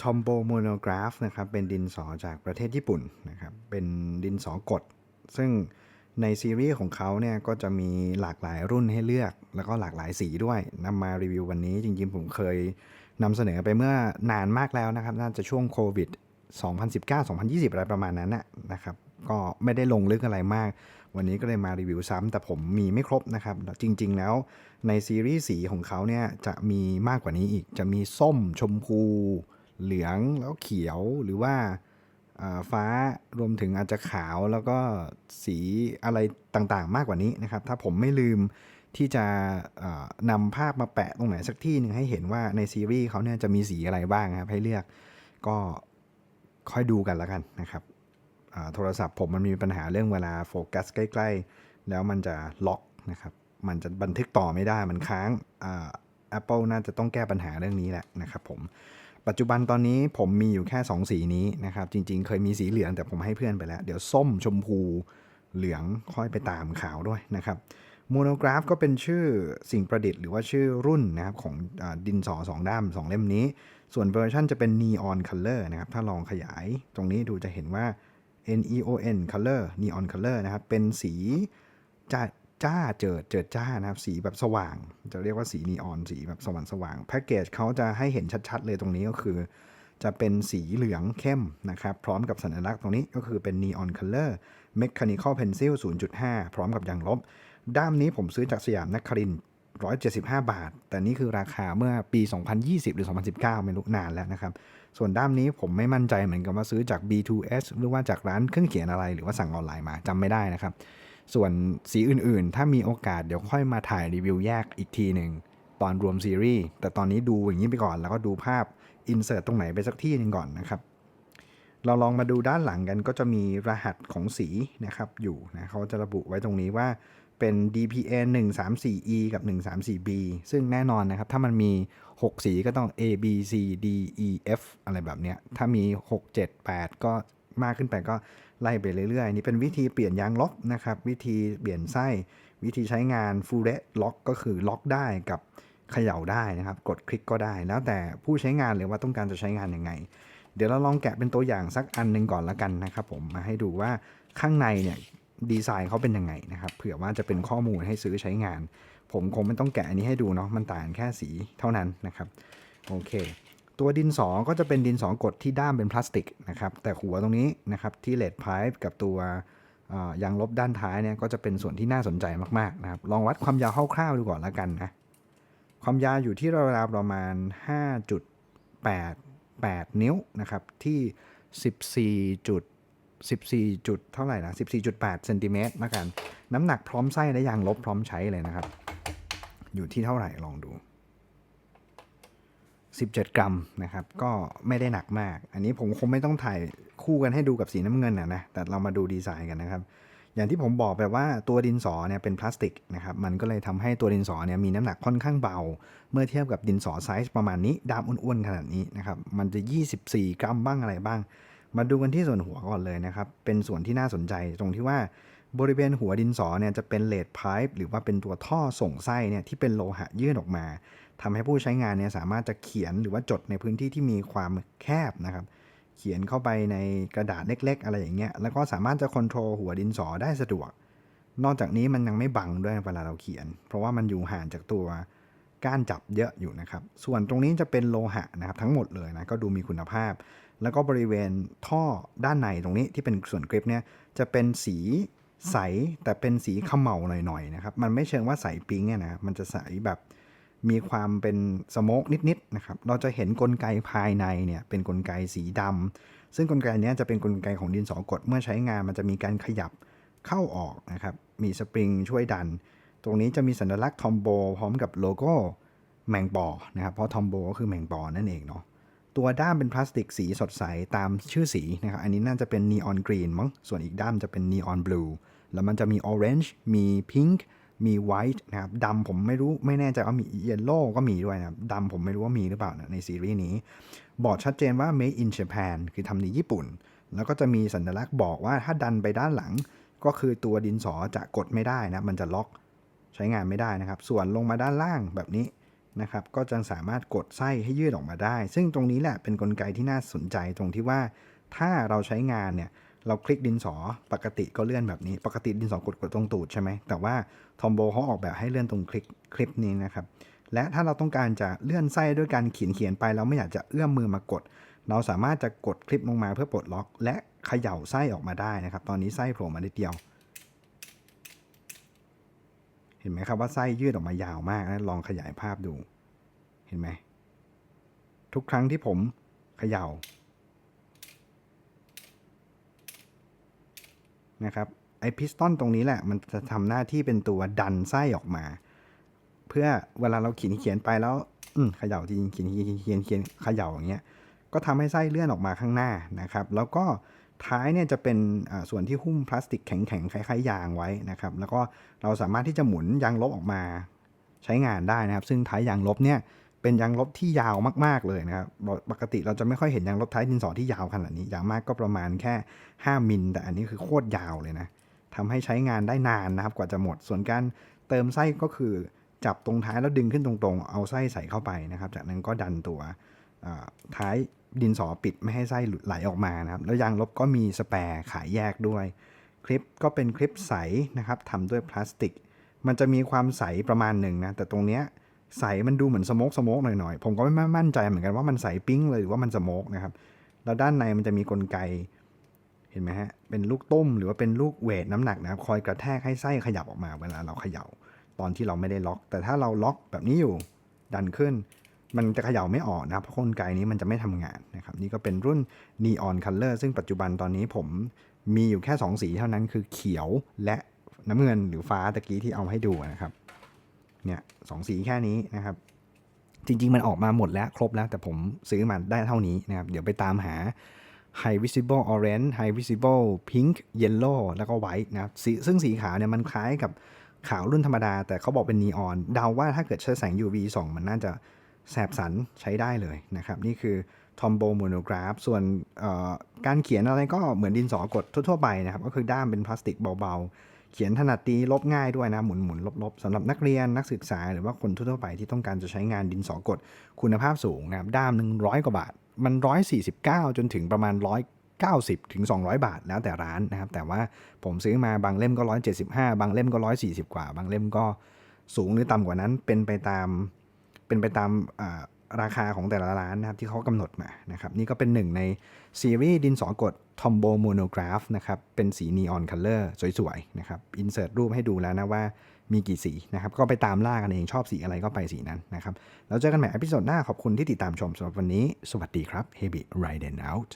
ทอมโบโมโนกราฟนะครับเป็นดินสอจากประเทศญี่ปุ่นนะครับเป็นดินสอกด ซึ่งในซีรีส์ของเขาเนี่ยก็จะมีหลากหลายรุ่นให้เลือก แล้วก็หลากหลายสีด้วยนำมารีวิววันนี้จริงๆผมเคยนำเสนอไปเมื่อนานมากแล้วนะครับ น่าจะช่วงโควิด 2019-2020 อะไรประมาณนั้นนะนะครับ ก็ไม่ได้ลงลึกอะไรมาก วันนี้ก็เลยมารีวิวซ้ำแต่ผมมีไม่ครบนะครับ จริง ๆ แล้วในซีรีส์สีของเขาเนี่ยจะมีมากกว่านี้อีกจะมีส้มชมพู เหลืองแล้วเขียวหรือว่าฟ้ารวมถึงอาจจะขาวแล้วก็สีอะไรต่างๆ มากกว่านี้นะครับ ถ้าผมไม่ลืมที่จะนำภาพมาแปะตรงไหนสักที่หนึ่งให้เห็นว่าในซีรีส์เขาเนี่ยจะมีสีอะไรบ้างครับ ให้เลือกก็ค่อยดูกันแล้วกันนะครับโทรศัพท์ผมมันมีปัญหาเรื่องเวลาโฟกัสใกล้ๆ แล้วมันจะล็อกนะครับ มันจะบันทึกต่อไม่ได้มันค้างอ Apple น่าจะต้องแก้ปัญหาเรื่องนี้แหละนะครับผม ปัจจุบันตอนนี้ผมมีอยู่แค่ 2 สีนี้นะครับ จริง ๆ เคยมีสีเหลืองแต่ผมให้เพื่อนไปแล้ว เดี๋ยวส้มชมพูเหลืองค่อยไปตามขาวด้วยนะครับโมโนกราฟก็เป็นชื่อสิ่งประดิษฐ์หรือว่าชื่อรุ่นนะครับของอดินสอสองด้ามสองเล่มนี้ ส่วนเวอร์ชันจะเป็น neon color นะครับ ถ้าลองขยายตรงนี้ดูจะเห็นว่า neon color neon color นะครับ เป็นสีจ้า จ้าเจิดเจิดจ้านะครับสีแบบสว่าง จะเรียกว่าสีนีออนสีแบบสว่างสว่างแพ็กเกจเขาจะให้เห็นชัดๆ เลยตรงนี้ก็คือ จะเป็นสีเหลืองเข้มนะครับ พร้อมกับสัญลักษณ์ตรงนี้ก็คือเป็น neon color mechanical pencil 0.5 พร้อมกับยางลบ ด้ามนี้ผมซื้อจากสยามนัคริน175 บาท แต่นี่คือราคาเมื่อปี 2020 หรือ 2019 ไม่รู้นานแล้วนะครับ ส่วนด้ามนี้ผมไม่มั่นใจเหมือนกันว่าซื้อจาก B2S หรือว่าจากร้านเครื่องเขียนอะไร หรือว่าสั่งออนไลน์มาจำไม่ได้นะครับ ส่วนสีอื่นๆ ถ้ามีโอกาสเดี๋ยวค่อยมาถ่ายรีวิวแยกอีกทีหนึ่งตอนรวมซีรีส์แต่ตอนนี้ดูอย่างนี้ไปก่อน แล้วก็ดูภาพอินเสิร์ตตรงไหนไปสักที่หนึ่งก่อนนะครับ เราลองมาดูด้านหลังกันก็จะมีรหัสของสีนะครับอยู่นะเขาจะระบุไว้ตรงนี้ว่าเป็น DPN 134E กับ 134B ซึ่งแน่นอนนะครับ ถ้ามันมี 6 สีก็ต้อง A B C D E F อะไรแบบเนี้ย ถ้ามี 6 7 8 ก็ มากขึ้นไปก็ไล่ไปเรื่อยๆ นี่เป็นวิธีเปลี่ยนยางล็อกนะครับ วิธีเปลี่ยนไส้ วิธีใช้งาน Full Red Lock ก็คือล็อกได้กับเขย่าได้นะครับ กดคลิกก็ได้ แล้วแต่ผู้ใช้งานเลยว่าต้องการจะใช้งานยังไง เดี๋ยวเราลองแกะเป็นตัวอย่างสักอันหนึ่งก่อนละกันนะครับ ผมมาให้ดูว่าข้างในเนี่ยดีไซน์เขาเป็นยังไงนะครับ เผื่อว่าจะเป็นข้อมูลให้ซื้อใช้งาน ผมคงไม่ต้องแกะอันนี้ให้ดูเนาะมันต่างแค่สีเท่านั้นนะครับ โอเค ตัวดินสอก็จะเป็นดินสอกดที่ด้ามเป็นพลาสติกนะครับ แต่หัวตรงนี้นะครับที่เลดไพป์กับตัวยางลบด้านท้ายเนี่ยก็จะเป็นส่วนที่น่าสนใจมากๆนะครับ ลองวัดความยาวคร่าวๆดูก่อนละกันนะ ความยาวอยู่ที่ราวๆประมาณ 5.88 นิ้วนะครับที่ 14จุด14 จุดเท่าไหร่นะ 14.8เซนติเมตรละกัน น้ำหนักพร้อมไส้และยางลบพร้อมใช้เลยนะครับ อยู่ที่เท่าไหร่ลองดู 17 กรัมนะครับ ก็ไม่ได้หนักมาก อันนี้ผมคงไม่ต้องถ่ายคู่กันให้ดูกับสีน้ำเงินนะนะแต่เรามาดูดีไซน์กันนะครับ อย่างที่ผมบอกไปว่าตัวดินสอเนี่ยเป็นพลาสติกนะครับมันก็เลยทำให้ตัวดินสอเนี่ยมีน้ำหนักค่อนข้างเบา เมื่อเทียบกับดินสอไซส์ประมาณนี้ดามอ้วนๆขนาดนี้นะครับมันจะ 24 กรัมบ้างอะไรบ้าง มาดูกันที่ส่วนหัวก่อนเลยนะครับเป็นส่วนที่น่าสนใจตรงที่ว่าบริเวณหัวดินสอเนี่ยจะเป็นเลดไพป์หรือว่าเป็นตัวท่อส่งไส้เนี่ยที่เป็นโลหะยื่นออกมา ทำให้ผู้ใช้งานเนี่ยสามารถจะเขียนหรือว่าจดในพื้นที่ที่มีความแคบนะครับ เขียนเข้าไปในกระดาษเล็ก ๆ อะไรอย่างเงี้ย แล้วก็สามารถจะคอนโทรลหัวดินสอได้สะดวก นอกจากนี้มันยังไม่บังด้วยเวลาเราเขียน เพราะว่ามันอยู่ห่างจากตัวก้านจับเยอะอยู่นะครับ ส่วนตรงนี้จะเป็นโลหะนะครับทั้งหมดเลยนะ ก็ดูมีคุณภาพ แล้วก็บริเวณท่อด้านในตรงนี้ที่เป็นส่วนกริปเนี่ยจะเป็นสีใสแต่เป็นสีขมเหลาหน่อยๆนะครับ มันไม่เชิงว่าใสปิ๊งเนี่ยนะมันจะใสแบบ มีความเป็นสโมกนิดๆนะครับ เราจะเห็นกลไกภายในเนี่ยเป็นกลไกสีดำซึ่งกลไกนี้จะเป็นกลไกของดินสอกดเมื่อใช้งานมันจะมีการขยับเข้าออกนะครับ มีสปริงช่วยดัน ตรงนี้จะมีสัญลักษณ์ทอมโบพร้อมกับโลโก้แมงปอนะครับ เพราะทอมโบก็คือแมงปอนั่นเองเนาะ ตัวด้ามเป็นพลาสติกสีสดใสตามชื่อสีนะครับ อันนี้น่าจะเป็นนีออนกรีนมั้ง ส่วนอีกด้ามจะเป็นนีออนบลู แล้วมันจะมีออเรนจ์ มีพิงค์ มีไวท์นะครับดำผมไม่รู้ไม่แน่ใจว่ามีเยลโล่ก็มีด้วยนะครับดำผมไม่รู้ว่ามีหรือเปล่านะในซีรีส์นี้ บอกชัดเจนว่า made in Japan คือทำในญี่ปุ่น แล้วก็จะมีสัญลักษณ์บอกว่าถ้าดันไปด้านหลัง ก็คือตัวดินสอจะกดไม่ได้นะมันจะล็อกใช้งานไม่ได้นะครับ ส่วนลงมาด้านล่างแบบนี้นะครับก็จะสามารถกดไส้ให้ยืดออกมาได้ ซึ่งตรงนี้แหละเป็นนกลไกที่น่าสนใจตรงที่ว่าถ้าเราใช้งานเนี่ย เราคลิกดินสอปกติก็เลื่อนแบบนี้ ปกติดินสอกดกดตรงตูดใช่ไหมแต่ว่าทอมโบเขาออกแบบให้เลื่อนตรงคลิกคลิปนี้นะครับ และถ้าเราต้องการจะเลื่อนไส้ด้วยการเขียนเขียนไปเราไม่อยากจะเอื้อมมือมากด เราสามารถจะกดคลิปลงมาเพื่อปลดล็อก และเขย่าไส้ออกมาได้นะครับ ตอนนี้ไส้โผล่มานิดเดียว เห็นไหมครับว่าไส้ยืดออกมายาวมากนะลองขยายภาพดู เห็นไหมทุกครั้งที่ผมเขย่า นะครับไอพิสตอนตรงนี้แหละ มันจะทำหน้าที่เป็นตัวดันไส้ออกมา เพื่อเวลาเราเขียนเขียนไปแล้วเขย่าจริงเขียนเขียนเขียนเขียนเขย่าอย่างเงี้ยก็ทำให้ไส้เลื่อนออกมาข้างหน้านะครับ แล้วก็ท้ายเนี่ยจะเป็นส่วนที่หุ้มพลาสติกแข็งๆคล้ายๆยางไว้นะครับ แล้วก็เราสามารถที่จะหมุนยางลบออกมาใช้งานได้นะครับ ซึ่งท้ายยางลบเนี่ย เป็นยางลบที่ยาวมาก ๆ เลยนะครับ ปกติเราจะไม่ค่อยเห็นยางลบท้ายดินสอที่ยาวขนาดนี้ อย่างมากก็ประมาณแค่ 5มิล แต่อันนี้คือโคตรยาวเลยนะทำให้ใช้งานได้นานนะครับ กว่าจะหมด ส่วนการเติมไส้ก็คือจับตรงท้ายแล้วดึงขึ้นตรงๆ เอาไส้ใส่เข้าไปนะครับ จากนั้นก็ดันตัวท้ายดินสอปิดไม่ให้ไส้หลุดไหลออกมานะครับ แล้วยางลบก็มีสแปร์ขายแยกด้วย คลิปก็เป็นคลิปใสนะครับทำด้วยพลาสติก มันจะมีความใสประมาณหนึ่งนะ แต่ตรงเนี้ย ใสมันดูเหมือนสโมกสโมกหน่อยๆ ผมก็ไม่มั่นใจเหมือนกันว่ามันใสปิ้งเลยหรือว่ามันสโมกนะครับ แล้วด้านในมันจะมีกลไก เห็นไหมฮะ เป็นลูกต้มหรือว่าเป็นลูกเวทน้ำหนักนะครับ คอยกระแทกให้ไส้ขยับออกมาเวลาเราเขย่า ตอนที่เราไม่ได้ล็อก แต่ถ้าเราล็อกแบบนี้อยู่ดันขึ้น มันจะเขย่าไม่ออกนะครับ เพราะกลไกนี้มันจะไม่ทำงานนะครับ นี่ก็เป็นรุ่น Neon Color ซึ่งปัจจุบันตอนนี้ผมมีอยู่แค่ 2 สีเท่านั้นคือเขียวและน้ำเงินหรือฟ้าตะกี้ที่เอาให้ดูนะครับ เนี่ยสองสีแค่นี้นะครับ จริง ๆ มันออกมาหมดแล้วครบแล้ว แต่ผมซื้อมาได้เท่านี้นะครับ เดี๋ยวไปตามหา High Visible Orange High Visible Pink Yellow แล้วก็ White นะครับสีซึ่งสีขาวเนี่ยมันคล้ายกับขาวรุ่นธรรมดา แต่เขาบอกเป็นนีออนเดาว่าถ้าเกิดใช้แสง UV ส่องมันน่าจะแสบสันใช้ได้เลยนะครับ นี่คือ Tombow Monograph ส่วนการเขียนอะไรก็เหมือนดินสอกดทั่วๆไปนะครับ ก็คือด้ามเป็นพลาสติกเบาๆ เขียนถนัดตีลบง่ายด้วยนะหมุนหมุนลบลบๆสำหรับนักเรียนนักศึกษาหรือว่าคนทั่วไปที่ต้องการจะใช้งานดินสอกดคุณภาพสูงนะครับด้ามหนึ่งร้อยกว่าบาท มัน 149 จนถึงประมาณ 190ถึง200 บาท แล้วแต่ร้านนะครับแต่ว่าผมซื้อมาบางเล่มก็ 175 บางเล่มก็ 140 กว่า บางเล่มก็สูงหรือต่ำกว่านั้นเป็นไปตามเป็นไปตามอ่า ราคาของแต่ละร้านนะครับที่เขากำหนดมานะครับนี่ก็เป็นหนึ่งในซีรีส์ดินสอกด Tombow Monograph นะครับเป็นสีนีออนคัลเลอร์สวยๆนะครับอินเสิร์ตรูปให้ดูแล้วนะว่ามีกี่สีนะครับก็ไปตามล่ากันเองชอบสีอะไรก็ไปสีนั้นนะครับแล้วเจอกันใหม่อพิโซดหน้าขอบคุณที่ติดตามชมสำหรับวันนี้ สวัสดีครับ Heavy Ride and Out